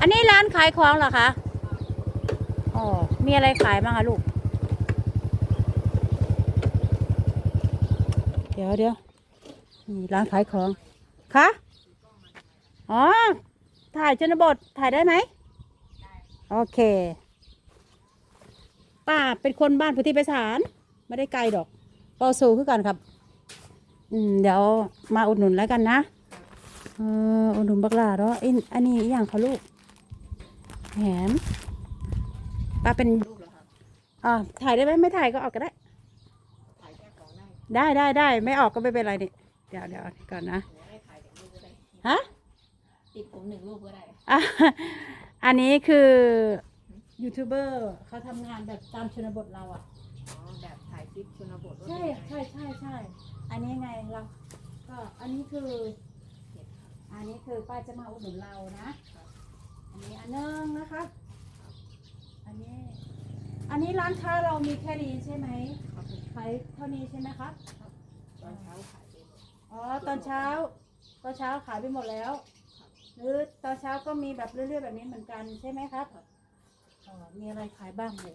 อันนี้ร้านขายของเหรอคะ อ๋อ มีอะไรขายบ้างคะลูก เดี๋ยวเดี๋ยวนี่ร้านขายของ คะ อ๋อ ถ่ายชนบท ถ่ายได้ไหม โอเค ป้าเป็นคนบ้านพุทธิไปสารไม่ได้ไกลดอกเปาสูคือกันครับ อืม เดี๋ยวมาอุดหนุนแล้วกันนะ เอออุดหนุนบักลาเนาะอินอันนี้อย่างเขาลูก แหมป้าเป็นรูปเหรอครับอ่าถ่ายได้ไหมไม่ถ่ายก็ออกก็ได้ ถ่ายแค่ของได้ได้ได้ได้ไม่ออกก็ไม่เป็นไรนี่เดี๋ยวเดี๋ยวก่อนนะหรือให้ถ่ายจากรูปก็ได้ ฮะติดผมหนึ่งรูปก็ได้ อะอันนี้คือยูทูบเบอร์เขาทำงานแบบตามชนบทเราอะ อ๋อ แบบถ่ายคลิปชนบทว่าใช่เป็นไงใช่ใช่ใช่ อันนี้ไงเรา ก็อันนี้คือเห็นครับอันนี้คือป้าจะมาอุดหนุนเรานะอันนี้อันนึงนะคะอันนี้ อันนี้ ร้านค้าเรามีแค่นี้ใช่ไหมขายเท่านี้ใช่ไหมครับตอนเช้าขายไปหมดอ๋อตอนเช้า ตอนเช้าขายไปหมดแล้ว หรือตอนเช้าก็มีแบบเรื่อยๆแบบนี้เหมือนกันใช่ไหมครับอ๋อมีอะไรขายบ้างหมู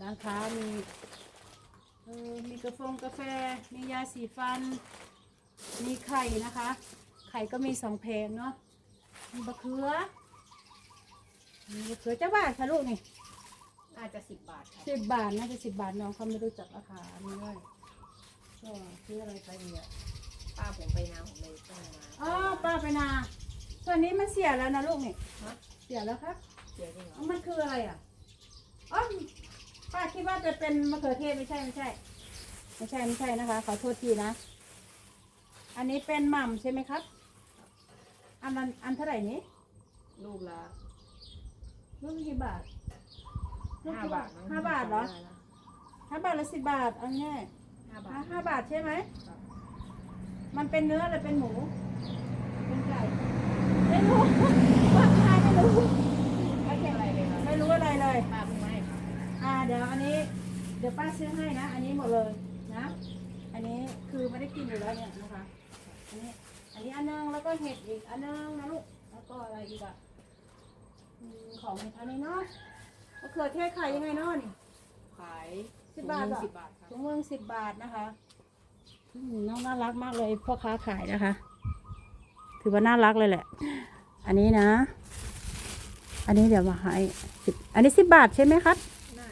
ร้านค้ามีเออมีกาแฟกาแฟ มียาสีฟัน มีไข่นะคะ ไข่ก็มีสองแผงเนาะมีบะเขือมีบะเขือจ้าบ้าทค่ะลูกนี่ น่าจะสิบบาทครับสิบบาทน่าจะสิบบาทน้องเขาไม่รู้จักราคาอันนี้ด้วยก็ซื้ออะไรไปเนี่ยป้าผมไปนาผมเลยต้องมาอ๋อป้าไปนาส่วนนี้มันเสียแล้วนะลูกนี่ฮะเสียแล้วครับเดี๋ยวจริงเหรออ๋อมันคืออะไรอะอ๋อป้าคิดว่าจะเป็นมะเขือเทศไม่ใช่ไม่ใช่ ไม่ใช่ไม่ใช่นะคะ ขอโทษทีนะ อันนี้เป็นหม่ำใช่ไหมครับ อันนั้นอันเท่าไหร่นี้ลูกละลูกละกี่บาทลูก ห้าละบาทมั้งห้าบาทเหรอจำไม่ได้แล้วห้าบาทละสิบบาทเอาง่ายห้าบาห้าทห้าบาทใช่ไหมครับมันเป็นเนื้อหรือเป็นหมู เป็นไก่ ไม่รู้ว่าใครไม่รู้โอเคอะไรเลยครับไม่รู้อะไรเลยป้าเพิ่งมาให้ครับอ่าเดี๋ยวอันนี้ เดี๋ยวป้าซื้อให้นะ อันนี้หมดเลยนะ อันนี้คือไม่ได้กินอยู่แล้วเนี่ยนะคะ อันนี้ อันนี้อันนึงแล้วก็เห็ดอีกอันนึงนะลูก แล้วก็อะไรอีกอะอืมของอันนี้เนาะ มะเขือเทศขายยังไงเนาะนี่ ขายสิบบาทถุงหนึ่เหรองสิบบาทครับถุงเมืองสิบบาทนะคะ อืมน้องน่ารักมากเลยพ่อค้าขายนะคะ ถือว่าน่ารักเลยแหละ อันนี้นะ อันนี้เดี๋ยวมาให้สิบอันนี้สิบบาทใช่ไหมครับน่า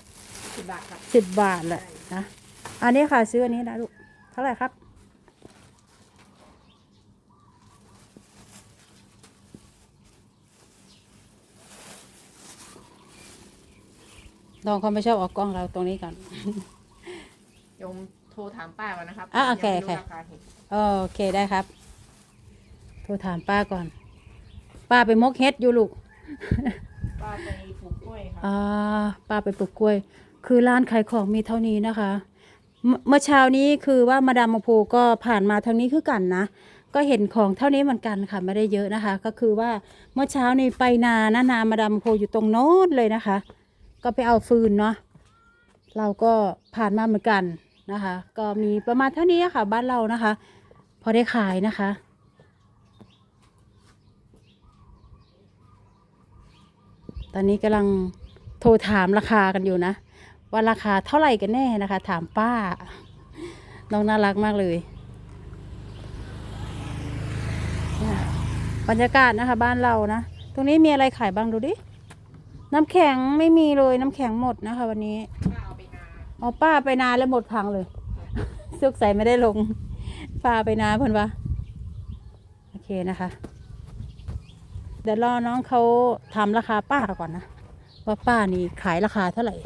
สิบบาทครับสิบบาทแหละนะอันนี้ค่ะซื้ออันนี้นะลูกเท่าไหร่ครับ น้องเขาไม่ชอบออกกล้องเราตรงนี้ก่อนโยมโทรถามป้าก่อนนะครับอะโอเคยังไม่รู้โอเคราคาเห็ดโอเคได้ครับ โทรถามป้าก่อน ป้าไปมกเฮ็ดอยู่ลูก ป้าไปปลูกกล้วยครับอ่าป้าไปปลูกกล้วย คือร้านขายของมีเท่านี้นะคะ เมื่อเมื่อเช้านี้คือว่ามาดามมาพูก็ผ่านมาทางนี้คือกันนะ ก็เห็นของเท่านี้เหมือนกันค่ะไม่ได้เยอะนะคะ ก็คือว่าเมื่อเช้านี้ไปนานะนามาดามมาพูอยู่ตรงโน้นเลยนะคะ ก็ไปเอาฟืนเนาะเราก็ผ่านมาเหมือนกันนะคะ ก็มีประมาณเท่านี้ค่ะ บ้านเรานะคะ พอได้ขายนะคะ ตอนนี้กำลังโทรถามราคากันอยู่นะ ว่าราคาเท่าไหร่กันแน่นะคะ ถามป้า น้องน่ารักมากเลยบรรยากาศนะคะ บ้านเรานะ ตรงนี้มีอะไรขายบ้างดูดิ น้ำแข็งไม่มีเลยน้ำแข็งหมดนะคะ วันนี้ป้าเอาไปนาอ๋อป้าไปนาแล้วหมดพังเลยซึกใส่ไม่ได้ลงป้าไปนาเพื่อนวะโอเคนะคะ เดี๋ยวรอน้องเขาทำราคาป้าก่อนนะว่าป้านี่ขายราคาเท่าไหร่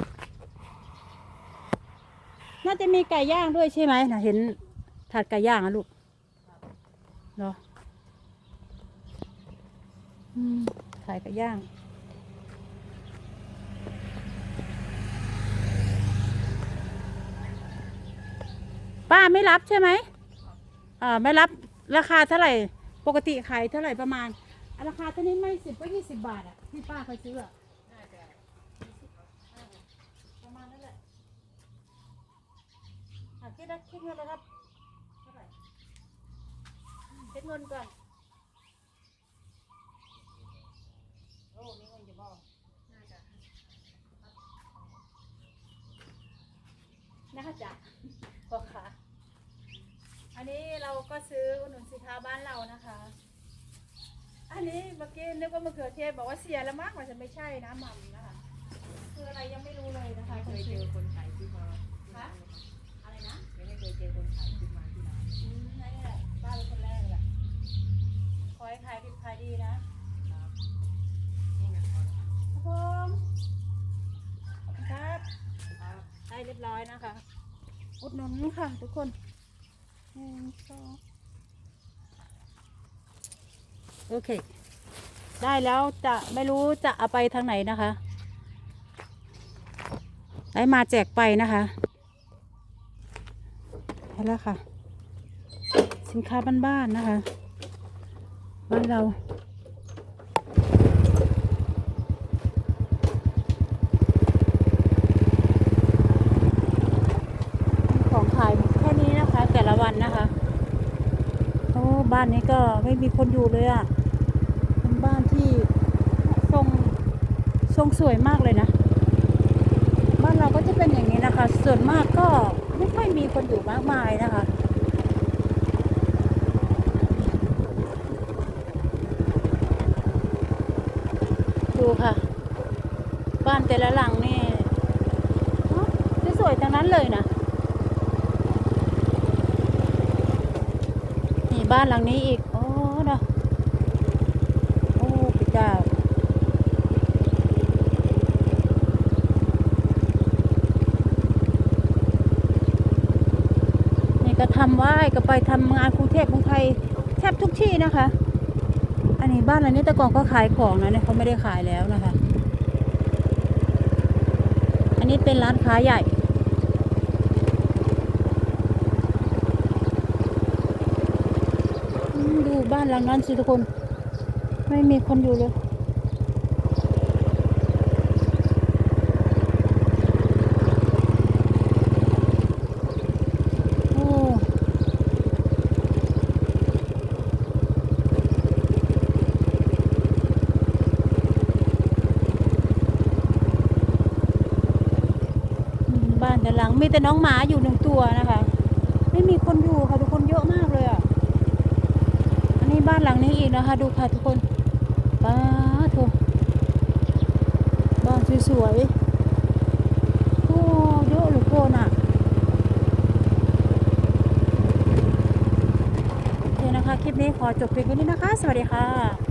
น่าจะมีไก่ย่างด้วยใช่ไหมนะเห็นถาดไก่ย่างอะลูกเหรออืมขายไก่ย่าง ป้าไม่รับใช่ไหมอ่าไม่รับราคาเท่าไหร่ ปกติขายเท่าไหร่ประมาณอะราคาเท่านี้ไม่สิบก็ยี่สิบบาทอะที่ป้าเคยซื้ออะประมาณนั้นแหละอะคิดนะคิดเงินเลยครับเท่าไหร่คิดเงินก่อน โอ น่าจะพ่อค้าอันนี้เราก็ ซื้ออุดหนุนสินค้าบ้านเรานะคะ อันนี้เมื่อกี้นึกว่ามะเขือเทศบอกว่าเสียแล้วมั้งมันจะไม่ใช่นะหม่ำนะคะ คืออะไรยังไม่รู้เลยนะคะเคยเจอคนขายขึ้นมาที่ร้าค่ะอะไรนะยังไม่เคยเจอคนขายขึ้นมาที่ร้านเลยอืมนั่นแหละป้าเป็นคนแรกเลยแหละขอให้ขายดีขายดีนะครับนี่ไงพอแล้วครับผมขอบคุณครับครับได้เรียบร้อยนะคะ อุดหนุนค่ะทุกคนหนึ่งสอง โอเค ได้แล้วจะไม่รู้จะเอาไปทางไหนนะคะได้มาแจกไปนะคะได้แล้วค่ะ สินค้าบ้านๆนะคะ บ้านเรา ของขายแค่นี้นะคะ แต่ละวันนะคะ โอ้ บ้านนี้ก็ไม่มีคนอยู่เลยอะ่ะเป็นบ้านที่ทรงทรงสวยมากเลยนะ บ้านเราก็จะเป็นอย่างนี้นะคะ ส่วนมากก็ไม่ค่อยมีคนอยู่มากมายนะคะดูค่ะบ้านแต่ละหลังนี่สวยๆทั้งนั้นเลยนะ นี่ บ้านหลังนี้อีก โอ้เนาะโอ้พระเจ้านี่ก็ทำไหว้ก็ไปทำงานกรุงเทพกรุงไทยแทบทุกที่นะคะ อันนี้บ้านหลังนี้แต่ก่อนก็ขายของนะเนี่ยเขาไม่ได้ขายแล้วนะคะ อันนี้เป็นร้านค้าใหญ่ อืมดูบ้านหลังนั้นสิทุกคน ไม่มีคนอยู่เลยอ้อืมบ้านแต่หลังมีแต่น้องหมาอยู่หนึ่งตัวนะคะ ไม่มีคนอยู่ค่ะทุกคนเยอะมากเลยอะ ในบ้านหลังนี้อีกนะคะ ดูค่ะทุกคนป้าโถบ้านสวยๆโอ้เยอะหลือโกนอะโอเคนะคะ คลิปนี้ขอจบเพียงแค่นี้นะคะ สวัสดีค่ะ